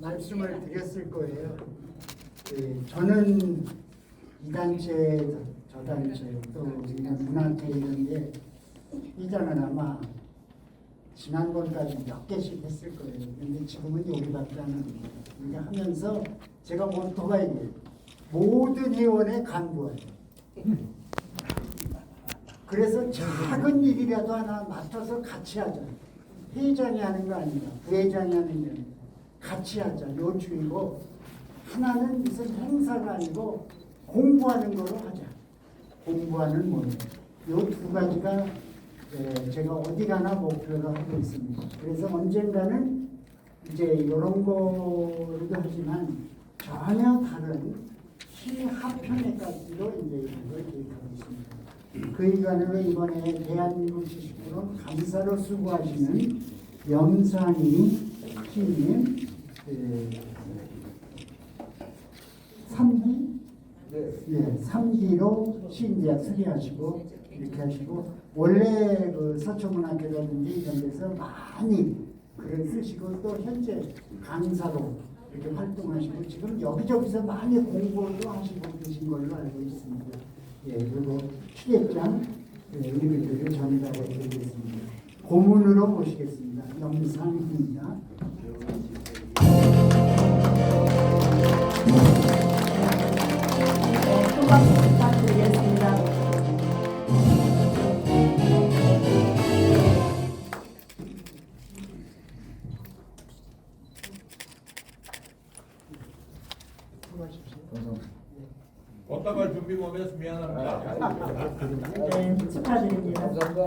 말씀을 드렸을 거예요. 예, 저는 이 단체, 저 단체, 또 그냥 문화계 이런 게 이전은 아마 지난번까지 몇 개씩 했을 거예요. 근데 지금은 여기밖에 안 합니다. 이게 하면서 제가 모토가 이게 모든 회원의 간부예요. 그래서 작은 일이라도 하나 맡아서 같이 하자. 회장이 하는 거 아니라 부회장이 하는 게 아니라 같이 하자. 요 주의고 하나는 무슨 행사가 아니고 공부하는 거로 하자. 공부하는 모임. 요두 가지가 에, 제가 어디 가나 목표로 하고 있습니다. 그래서 언젠가는 이제 이런 거로도 하지만 전혀 다른 시합편에까지도 이제 이런 걸 계획하고 있습니다. 그 일환으로 이번에 대한민국 지식부론 감사로 수고하시는 염산이 시님 그, 3기 예, 3기로 신대학 수리하시고 이렇게 하시고 원래 그 서초문학회라든지 이런 데서 많이 글을 쓰시고 또 현재 강사로 이렇게 활동하시고 지금 여기저기서 많이 공부도 하시고 계신 걸로 알고 있습니다. 우리 글들을 전달해 드리겠습니다. 고문으로 모시겠습니다. 영상입니다. 부탁드리겠습니다. 꽃다발 준비 못해서 미안합니다. 네, 축하드립니다. 감사합니다.